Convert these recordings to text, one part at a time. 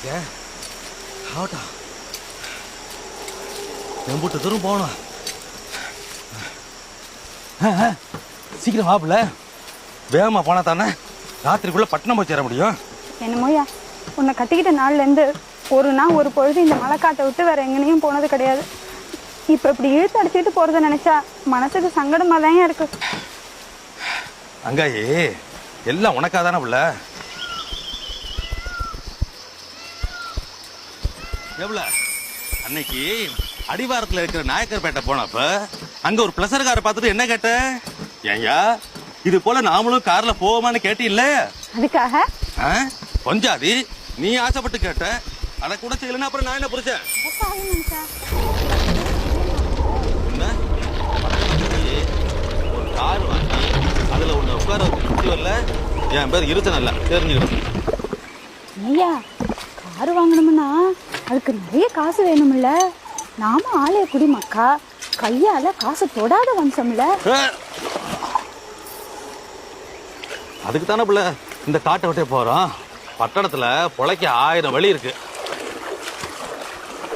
நடக்க ஆகட்டும் எம்புட்டு தூரம் போகணும். சீக்கிரம் மாப்பிள வேகமாக போனா தானே ராத்திரிக்குள்ளே பட்டணம் போய் சேர முடியும். என்னமோயா உன்னை கட்டிக்கிட்ட நாள்லேருந்து ஒரு நாள் ஒரு பொழுது இந்த மலைக்காட்டை விட்டு வேற எங்கனையும் போனது கிடையாது. இப்போ இப்படி இழுத்து அடிச்சுட்டு போகிறத நினச்சா மனசுக்கு சங்கடமாக தான் இருக்கு. அங்காயி எல்லாம் உனக்காக தானே பிள்ள? எவ்வளோ அன்னைக்கு அடிவாரத்தில் இருக்கிற நாயக்கர்பேட்டை போனப்ப அங்க ஒரு பிளசர் காரை பார்த்துட்டு என்ன கேட்ட? ஏய்யா இது போல நாமளும் கார்ல போவோமான்னு கேட்டில்ல? அதுக்காக? ஆ? பொஞ்சாதி நீ ஆசைப்பட்டு கேட்ட. அதை கூட செய்யலன்னா அப்புறம் நான் என்ன புரிச்சேன் ஒரு கார் வாங்கி அதுல உன்னை உட்கார வரல? என் பேர் இருச்ச நல்லா தெரிஞ்சுக்கணும். ஐயா கார் வாங்கணும்னா அதுக்கு நிறைய காசு வேணும்ல. நாம ஆலய குடிமக்கா கையால காசு தொடாத வம்சம்ல. அதுக்கு தானே பிள்ளை இந்த காட்டை விட்டே போறோம். பட்டணத்துல பொழைக்க ஆயிரம் வழி இருக்கு.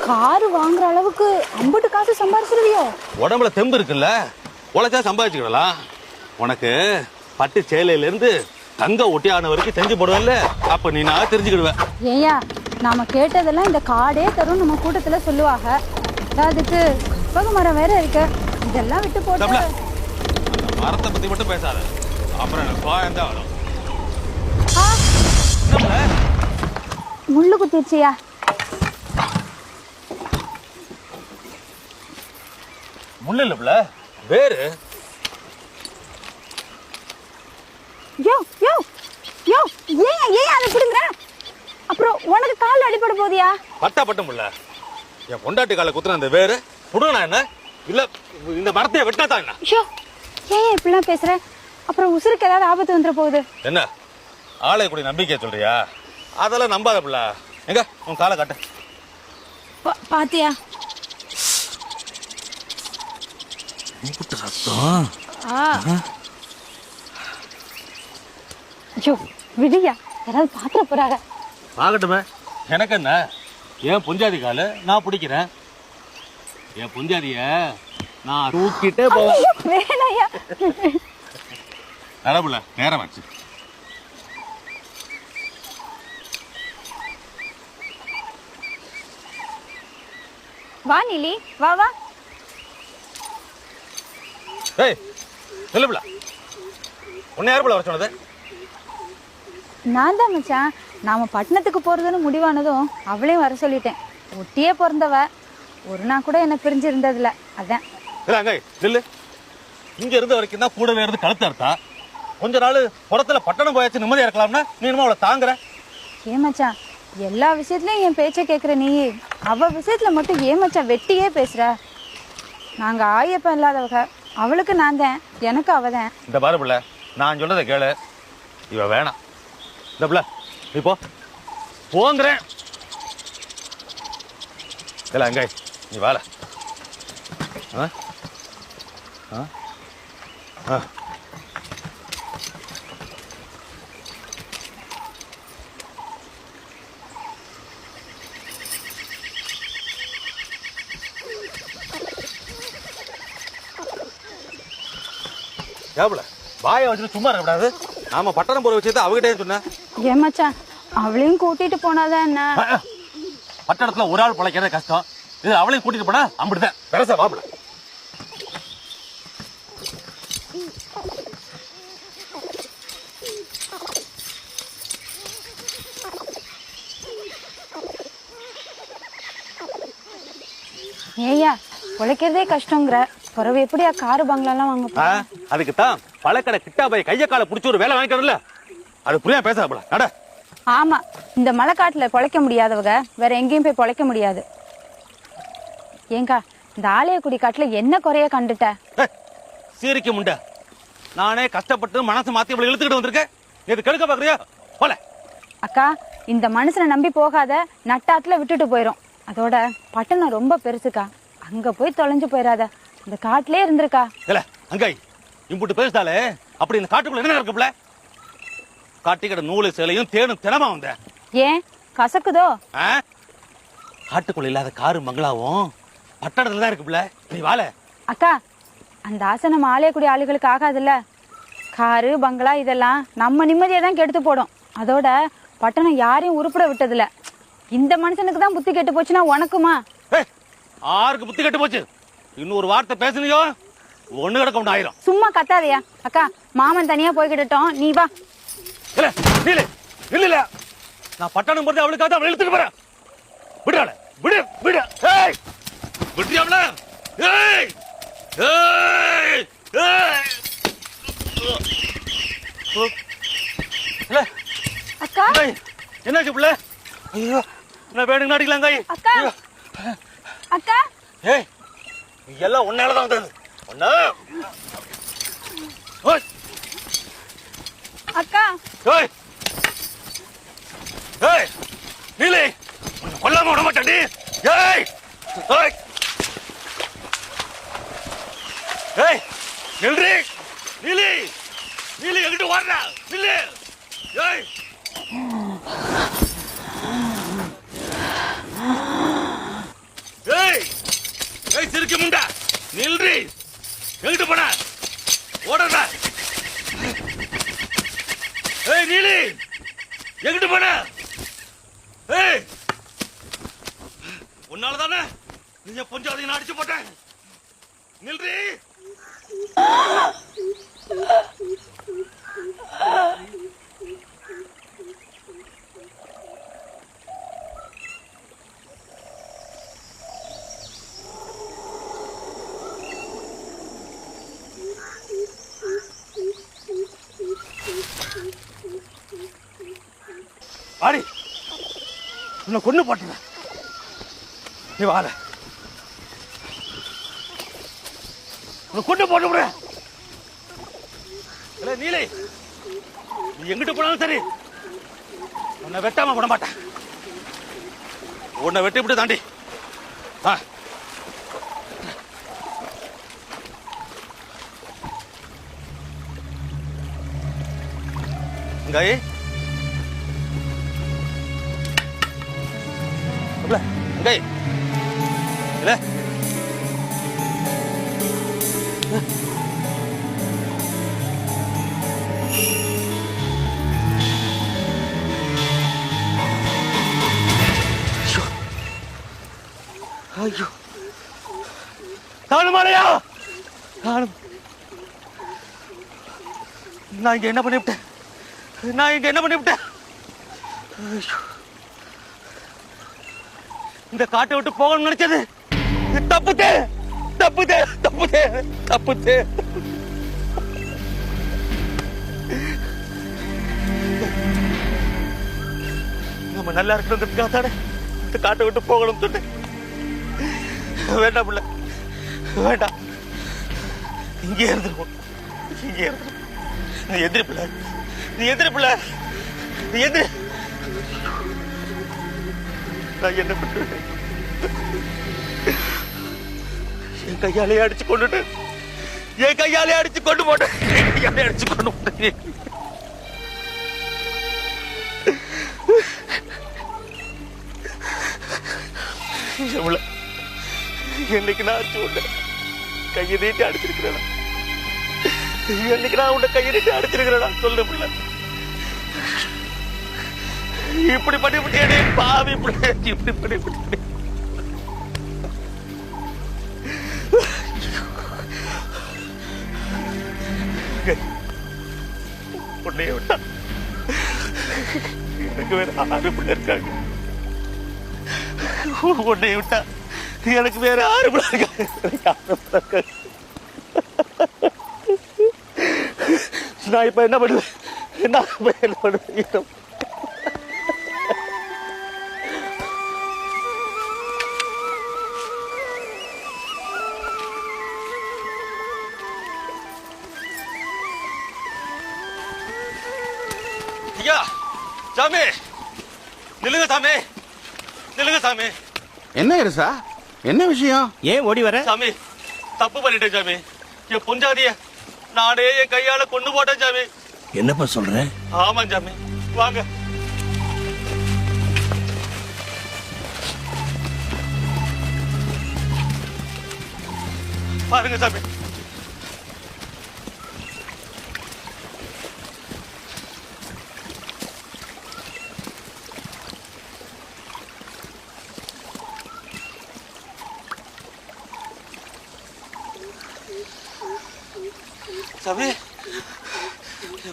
கார் வாங்குற அளவுக்கு அம்புட்டு காசு சம்பாரிச்சிருவியோ? உடம்புல தெம்பு இருக்குல்ல? உழைச்சா சம்பாதிச்சுக்கிடலாம். உனக்கு பட்டு சேலையில இருந்து தங்க ஒட்டியான வரைக்கும் செஞ்சு போடுவேன்ல. அப்ப நீ நான் தெரிஞ்சுக்கிடுவேன் ஏயா நாம கேட்டதெல்லாம் இந்த காடே தரும் நம்ம கூட்டத்துல சொல்லுவாங்க. அதுக்கு கற்பக மரம் வேற இருக்கு. இதெல்லாம் விட்டு. போட்டு மரத்தை பத்தி மட்டும் பேசாத. அப்புறம் தான் வரும். பிள்ளை? முள்ளு குத்திருச்சியா? முள்ளு இல்ல பிள்ளை. வேறு. யோ யோ யோ ஏன் ஏன் அதை பிடுங்குற? அப்புறம் உனக்கு கால் அடிபட போதியா பட்டா பட்டம் பிள்ளை என் பொண்டாட்டி காலை குத்துன அந்த வேறு புடுங்க என்ன? இல்ல இந்த மரத்தையே வெட்டாதான் என்ன? ஷோ ஏன் இப்படிலாம் பேசுற? அப்புறம் உசுருக்கு ஏதாவது ஆபத்து வந்துட போகுது. என்ன? ஆளை கூடி நம்பிக்கை சொல்றியா? அதெல்லாம் நம்பாத பிள்ளை. எங்க? உன் காலை காட்டு. பாத்தியா? ரத்தம் ஆ. ஐயோ விடியா யாராவது பாத்திர போறாங்க. ஆகட்டுமே. எனக்கு என்ன? ஏன் புஞ்சாதி காலு? நான் பிடிக்கிறேன். என் புஞ்சாதிய? நான் தூக்கிட்டே போவேன் நடப்புல நேரம் ஆச்சு. வா நிலி. வா வா. ஏய் நில்லுப்புல. உன்னை யார் பிள்ளை வர சொன்னது? நான் தான் மச்சான். நாம பட்டணத்துக்கு போறதுன்னு முடிவானதும் அவளையும் வர சொல்லிட்டேன். ஒட்டியே பிறந்தவ. ஒரு நாள் கூட என்ன பிரிஞ்சு இருந்ததில்ல அதான் இல்ல இங்க இருந்த வரைக்கும் தான் கூடவே இருந்து கழுத்து அறுத்தா கொஞ்ச நாள் புறத்துல பட்டணம் போயாச்சு நிம்மதியா இருக்கலாம்னா நீ என்னமோ அவளை தாங்குற. ஏன் மச்சான்? எல்லா விஷயத்துலயும் என் பேச்சை கேட்குற நீ. அவ விஷயத்துல மட்டும் ஏன் மச்சான் வெட்டியே பேசுற? நாங்க ஆயப்பன் இல்லாதவங்க. அவளுக்கு நான் தான். எனக்கு அவ தான். இந்த பாரு பிள்ளை நான் சொல்றதை கேளு. இவ வேணாம். டபுள நீ போ. போங்கிறேன். இல்ல நீ வேலை ஆ? ஆ? ஆ. வாயை வச்சுட்டு சும்மா இருக்கக்கூடாது நாம பட்டணம் போற விஷயத்த அவகிட்டே சொன்னேன். ஏன் மச்சான் அவளையும் கூட்டிட்டு போனாதான் என்ன? பட்டணத்துல ஒரு ஆள் பிழைக்கிறது கஷ்டம். இது அவளையும் கூட்டிட்டு போனா அப்படிதான் பெருசா வாப்பிட ஏய்யா உழைக்கிறதே கஷ்டங்கிற பிறகு எப்படியா காரு பங்களாலாம் வாங்க? அதுக்கு தான் பழக்கடை கிட்டா போய் கைய காலை பிடிச்சி ஒரு வேலை வாங்கிக்கிறதுல அது புரியா பேசாத நட. ஆமா இந்த மலைக்காட்டுல பொழைக்க முடியாதவங்க வேற எங்கேயும் போய் பொழைக்க முடியாது. ஏங்கா இந்த ஆலயக்குடி காட்டுல என்ன குறைய கண்டுட்ட? சீரிக்க முண்டை. நானே கஷ்டப்பட்டு மனசு மாத்தி இவ்வளவு இழுத்துக்கிட்டு வந்திருக்கேன். இது கெடுக்க பாக்குறியா? போல. அக்கா இந்த மனுஷனை நம்பி போகாத நட்டாத்துல விட்டுட்டு போயிரும். அதோட பட்டணம் ரொம்ப பெருசுக்கா. அங்க போய் தொலைஞ்சு போயிடாத இந்த காட்டிலே இருந்திருக்கா. இல்ல அங்காய். இம்புட்டு பேசிட்டாலே அப்படி இந்த காட்டுக்குள்ள என்ன இருக்குப்ல காட்டிக்கிட நூலு சேலையும் தேனும் தினமா வந்தேன் ஏன்? கசக்குதோ? காட்டுக்குள்ள இல்லாத காரு மங்களாவும் பட்டணத்துல தான் இருக்குல்ல நீ வாழ அக்கா அந்த ஆசை நம்ம ஆலயக்கூடிய ஆளுகளுக்கு ஆகாதுல்ல. காரு பங்களா இதெல்லாம் நம்ம நிம்மதியை தான் கெடுத்து போடும். அதோட பட்டணம் யாரையும் உருப்பட விட்டதில்ல. இந்த மனுஷனுக்கு தான் புத்தி கெட்டு போச்சுன்னா உனக்குமா? ஆருக்கு புத்தி கெட்டு போச்சு? இன்னொரு வார்த்தை பேசுனியோ? ஒண்ணு கிடக்க ஆயிரும். சும்மா கத்தாதையா. அக்கா மாமன் தனியா போய்கிட்டோம் நீ வா. இல்ல இல்ல இல்ல இல்ல நான் பட்டணம் போறது அவளுக்காக தான் அவளை இழுத்துட்டு போறேன். விடுறாள விடு விடு. ஏய் விடுறியாவள ஏய் ஏய் ஏய். இல்ல அக்கா. என்னாச்சு பிள்ளை? ஐயோ நான் வேணுங்க அடிக்கலாம் காய் அக்கா. அக்கா. ஏய் எல்லாம் உன்னால தான் வந்தது. ஒண்ணா. ஓய் அக்கா. ஏய். ஏய் நீலி கொஞ்சம் கொல்லாம விட மாட்டேன்டி ஏய். ஏய். ஏய் நில்றி. நீலி நீலி எங்கிட்டு ஓடுற? நில்லு. ஏய். ஏய். ஏய் சிரிக்க முண்டா. நில்றி. எங்கிட்டு போன? ஓடுறா ஏய் நீலி. எங்கிட்டு போன? ஏய். உன்னால தானே நீ பொஞ்சாதி நான் அடிச்சு போட்டேன். நில்றி. ஆடி உன்னை கொண்டு போட்டுறேன். நீ வாழ உன்னை கொண்டு போட்டு விடுறேன். இல்லை நீலே. நீ எங்கிட்டு போனாலும் சரி. உன்னை வெட்டாம விட மாட்டேன். உன்னை வெட்டி விட்டு தாண்டி. ஆ. இங்காயி Apa? Okey. Bila? ஐயோ காணுமாலையா காணும் நான் இங்க என்ன பண்ணிவிட்டேன் நான் இங்க என்ன பண்ணிவிட்டேன் ஐயோ இந்த காட்டை விட்டு போகணும்னு நினைச்சது? தப்புதே தப்புதே தப்புதே தப்புதே நம்ம நல்லா இருக்கணுன்றதுக்காக தானே இந்த காட்டை விட்டு போகணும் சொன்னேன் வேண்டாம் பிள்ளை. வேண்டாம். இங்கே இருந்துருவோம். இங்கே இருந்துருவோம். நீ எதிரி பிள்ளை. நீ எதிரி பிள்ளை. நீ எதிரி நான் என்ன பண்ணுவேன்? என் கையாலே அடிச்சு கொண்டுட்டு என் கையாலே அடிச்சு கொண்டு போட்டேன் என் கையாலே அடிச்சு கொண்டு போட்டேன் எவ்வளவு என்னைக்கு நான் அடிச்சு விட்டேன் கையை நீட்டி அடிச்சிருக்கிறேன்? என்னைக்கு நான் உன்னை கையை நீட்டி அடிச்சிருக்கிறேன்? சொல்லு பிள்ளை. இப்படி பண்ணி விட்டேனே பாவி இப்படி இப்படி பண்ணி விட்டேனே உன்னைய விட்டா. எனக்கு வேற ஆறு பிள்ளை இருக்காங்க. உன்னைய விட்டா. எனக்கு வேற ஆறு பிள்ளை இருக்காங்க. ஆறு பிள்ளை இருக்காங்க. நான் இப்ப என்ன பண்ணுவேன்? என்ன பண்ணுவேன்? சாமி. நில்லுங்க சாமி. என்ன இருசா என்ன விஷயம்? ஏன் ஓடி வர? சாமி தப்பு பண்ணிட்டேன் சாமி. என் பொஞ்சாதிய நானே என் கையால கொண்டு போட்டேன் சாமி. என்னப்பா சொல்ற? ஆமா சாமி. வாங்க. பாருங்க சாமி. சாமி.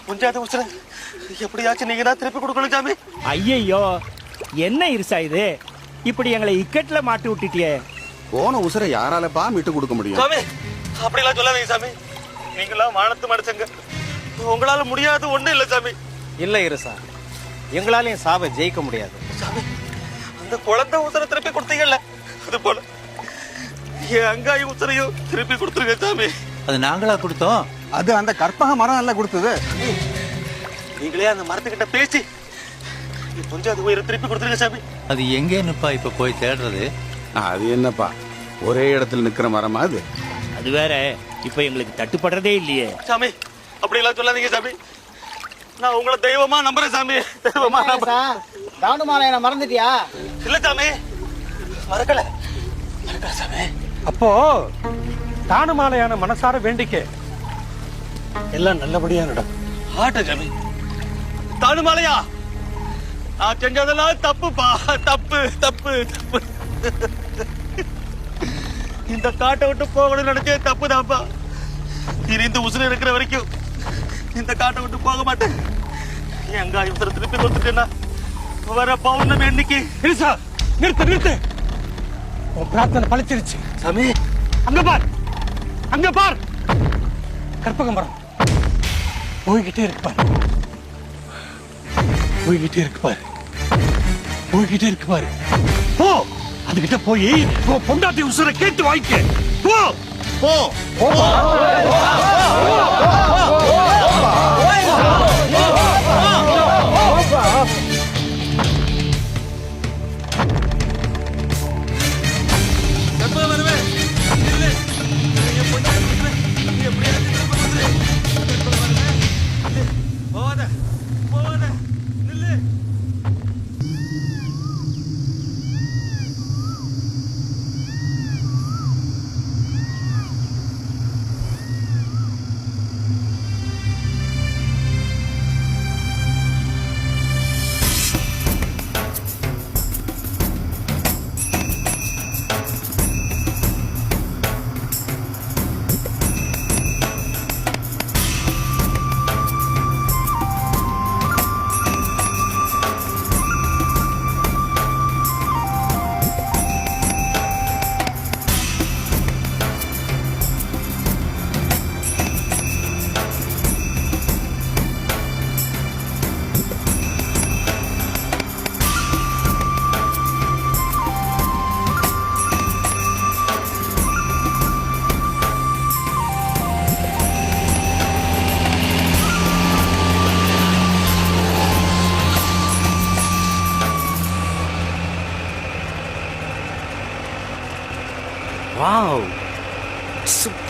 பஞ்சாயத்து உச்சர எப்படியாச்சும் நீங்க தான் திருப்பி கொடுக்கணும் சாமி. ஐயையோ என்ன இருசா இது? இப்படி எங்களை இக்கட்ல மாட்டி விட்டுட்டியே. போன உசுரை யாராலப்பா மீட்டு கொடுக்க முடியும்? சாமி அப்படிலாம் சொல்லாதீங்க சாமி. நீங்களாம் வானத்து மனுஷங்க. உங்களால முடியாது ஒண்ணும் இல்ல சாமி. இல்ல இருசா. எங்களாலையும் சாவை ஜெயிக்க முடியாது. சாமி அந்த குழந்தை உத்தர திருப்பி கொடுத்தீங்கல்ல அது போல. என் அங்காய் உத்தரையும் திருப்பி கொடுத்துருங்க சாமி. அது நாங்களா கொடுத்தோம்? அது அந்த கற்பக மரம் எல்லாம் கொடுத்தது. நீங்களே அந்த மரத்துக்கிட்ட பேசி என் பஞ்சாயத்து உயிரை திருப்பி கொடுத்துருங்க சாமி. அது எங்கேன்னுப்பா இப்ப போய் தேடுறது? அது என்னப்பா? ஒரே இடத்துல நிக்கிற மரமா அது? அது வேற இப்ப எங்களுக்கு தட்டுப்படுறதே இல்லையே. சாமி அப்படிலாம் சொல்லாதீங்க சாமி. நான் உங்களை தெய்வமா நம்புறேன் சாமி. தெய்வமா நம்புறேன் தாண்டுமாலையனை மறந்துட்டியா? இல்ல சாமி. மறக்கல. மறக்கல சாமி. அப்போ தானுமாலையான மனசார வேண்டிக்க. எல்லாம் நல்லபடியா நடக்கும். ஆட்ட சாமி தானுமாலையா? நான் செஞ்சதெல்லாம் தப்புப்பா. தப்பு தப்பு தப்பு. இந்த காட்டை விட்டு போகணும்னு நினைச்சே தப்பு தான்ப்பா இனி இந்த உசுறு இருக்கிற வரைக்கும் இந்த காட்டை விட்டு போக மாட்டேன். எங்க இவசர திருப்பி கொடுத்துட்டேன்னா வர பௌர்ணமி இன்னைக்கு இருசா நிறுத்து நிறுத்து. உன் பிரார்த்தனை பழிச்சிருச்சு. சாமி. அங்க பார். அங்க பார். கற்பக மரம் போய்கிட்டே இருக்கு பாரு போய்கிட்டே இருக்கு பாரு போய்கிட்டே இருக்கு பாரு போ அதுகிட்ட போய் பொண்டாட்டி உசுரை கேட்டு வாங்கிக்க போ போ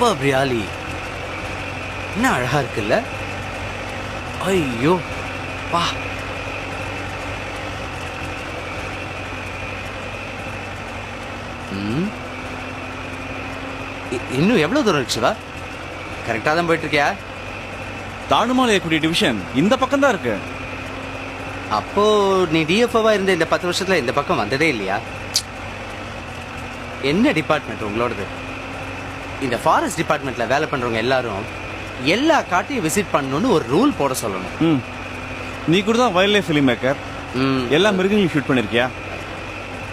சூப்பர் பிரியாலி. என்ன அழகா இருக்குல்ல? ஐயோ. இ- இன்னும் எவ்வளவு தூரம் இருக்கு சிவா? கரெக்டா தான் போயிட்டு இருக்கியா தானுமாலையக்குடி டிவிஷன் இந்த பக்கம் தான் இருக்கு. அப்போ நீ டிஎஃப்ஓவா இருந்த இந்த பத்து வருஷத்துல இந்த பக்கம் வந்ததே இல்லையா? என்ன டிபார்ட்மெண்ட் உங்களோடது? இந்த ஃபாரஸ்ட் டிபார்ட்மெண்ட்ல வேலை பண்றவங்க எல்லாரும் எல்லா காட்டையும் விசிட் பண்ணணும்னு ஒரு ரூல் போட சொல்லணும். ம். நீ கூட தான் வைல்ட் லைஃப் ஃபிலிம் மேக்கர் ம், எல்லா மிருகங்களையும் ஷூட் பண்ணிருக்கியா?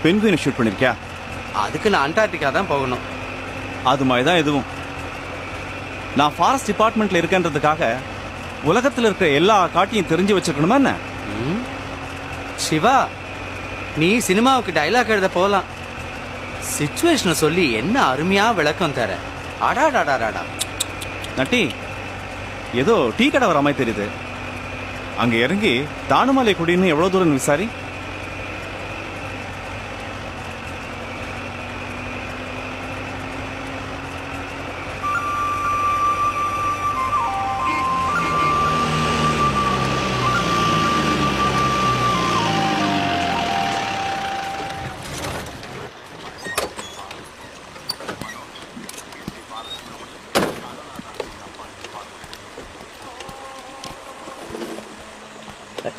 பெண்குயினை ஷூட் பண்ணிருக்கியா? அதுக்கு நான் அண்டார்டிகா தான் போகணும். அது மாதிரி தான் இதுவும். நான் ஃபாரஸ்ட் டிபார்ட்மெண்ட்ல இருக்கேன்றதுக்காக உலகத்துல இருக்கிற எல்லா காட்டையும் தெரிஞ்சு வச்சிருக்கணுமா என்ன? ம். சிவா நீ சினிமாவுக்கு டைலாக் எழுத போகலாம் சுச்சுவேஷனை சொல்லி என்ன அருமையா விளக்கம் தர. அடாடாடாடாடா நட்டி ஏதோ டீ கடை வர மாதிரி தெரியுது. அங்கே இறங்கி தானுமலை குடின்னு எவ்வளோ தூரம் விசாரி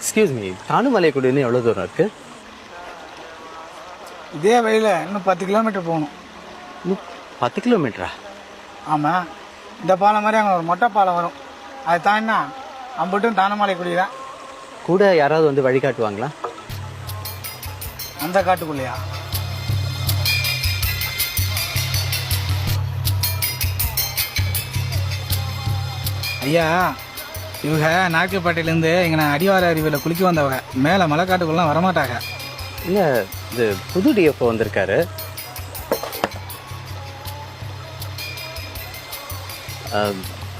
எக்ஸ்கியூஸ் மீ தானுமலைக்குடின்னு எவ்வளோ தூரம் இருக்கு? இதே வழியில் இன்னும் பத்து கிலோமீட்டர் போகணும். இன்னும் பத்து கிலோமீட்டரா? ஆமாம் இந்த பாலம் மாதிரி அங்கே ஒரு மொட்டை பாலம் வரும். அது தாண்டினா அம்பட்டும் தானமலைக்குடி தான். கூட யாராவது வந்து வழிகாட்டுவாங்களா அந்த காட்டுக்குள்ளேயா? ஐயா இவங்க நாட்டுப்பேட்டையிலேருந்து இங்கே நான் அடிவார அருவியில் குளிக்க வந்தவங்க. மேலே மலைக்காட்டுக்குள்ளலாம் வரமாட்டாங்க. இல்லை இது புது டிஎஃப்ஓ வந்திருக்காரு?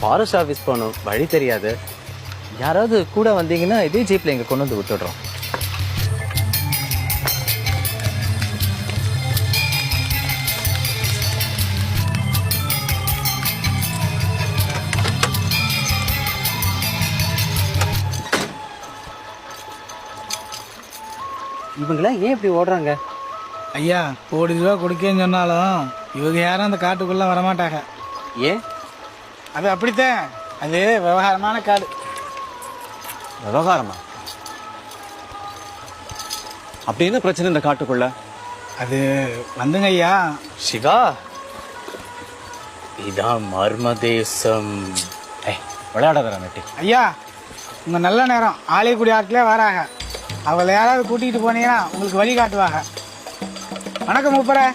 ஃபாரஸ்ட் ஆஃபீஸ் போகணும். வழி தெரியாது. யாராவது கூட வந்தீங்கன்னா இதே ஜீப்பில் இங்கே கொண்டு வந்து விட்டுடுறோம். இவங்களாம் ஏன் இப்படி ஓடுறாங்க? ஐயா கோடி ரூபா கொடுக்கேன்னு சொன்னாலும் இவங்க யாரும் அந்த காட்டுக்குள்ளே வரமாட்டாங்க. ஏன்? அது அப்படித்தான். அது விவகாரமான காடு. விவகாரமா? அப்படி என்ன பிரச்சனை இந்த காட்டுக்குள்ள? அது வந்துங்க ஐயா. சிவா? இதான் மர்ம தேசம் விளையாடாத நட்டி. ஐயா உங்கள் நல்ல நேரம். ஆலைக்குடி ஆட்களே வராங்க. அவளை யாராவது கூட்டிகிட்டு போனீங்கன்னா உங்களுக்கு வழி காட்டுவாங்க. வணக்கம் மூப்பரே.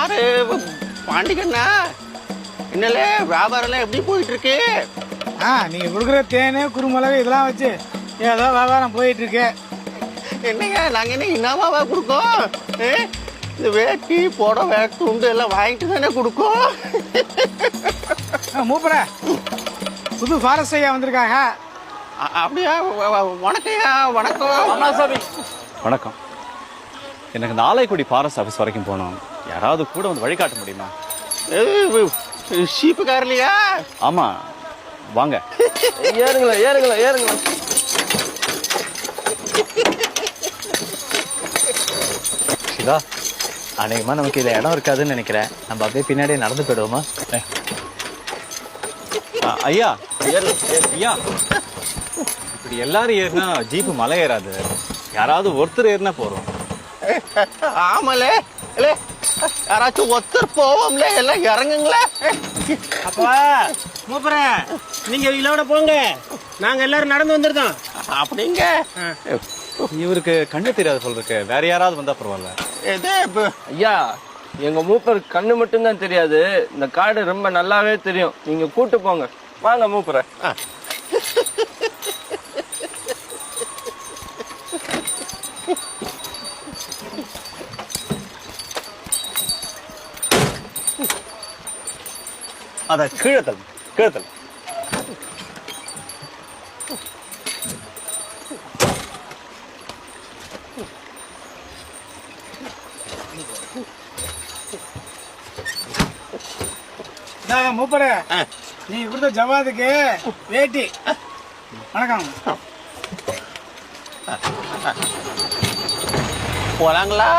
ஆறு பாண்டிகண்ணா என்னலே வியாபாரம்லாம் எப்படி போயிட்டு இருக்கு ஆ நீங்கள் கொடுக்குற தேன் குறுமிளகு இதெல்லாம் வச்சு ஏதோ வியாபாரம் போயிட்டு இருக்கு என்னங்க நாங்க என்ன இனாமாவா கொடுக்கோம்? இந்த வேட்டி புடவை துண்டு எல்லாம் வாங்கிட்டு தானே கொடுக்கோம்? மூப்பரே. புது ஃபாரஸ்ட் ஐயா வந்திருக்காங்க. அப்படியா? வணக்கம்யா வணக்கம். வணக்கம். எனக்கு இந்த ஆலைக்குடி ஃபாரஸ்ட் ஆஃபீஸ் வரைக்கும் போகணும். யாராவது கூட வந்து வழிகாட்ட முடியுமா? ஷீப்பு கார்லையா ஆமா. வாங்க. ஏறுங்களா ஏறுங்களா ஏறுங்களா. சிவா அநேகமாக நமக்கு இதில் இடம் இருக்காதுன்னு நினைக்கிறேன். நம்ம அப்படியே பின்னாடியே நடந்து போயிடுவோமா? ஐயா. ஐயா. இப்படி எல்லாரும் ஏறினா ஜீப்பு மலை ஏறாது. யாராவது ஒருத்தர் ஏறினா போறோம். ஆமாலே யாராச்சும் ஒருத்தர் போவோம்ல எல்லாம் இறங்குங்களே. அப்பா மூப்பரே நீங்க இதோட போங்க. நாங்க எல்லாரும் நடந்து வந்துருந்தோம் அப்படிங்க. இவருக்கு கண்ணு தெரியாது போல இருக்கு. வேற யாராவது வந்தா பரவாயில்ல. இப்ப? ஐயா எங்க மூப்பர் கண்ணு மட்டும்தான் தெரியாது. இந்த காடு ரொம்ப நல்லாவே தெரியும். நீங்க கூட்டு போங்க. வாங்க மூப்பரை. அத கீழே தள்ளு கீழே தள்ளு. மூப்பரே நீ கொடுத்த ஜவாதுக்கு வேட்டி. வணக்கம். போலாங்களா?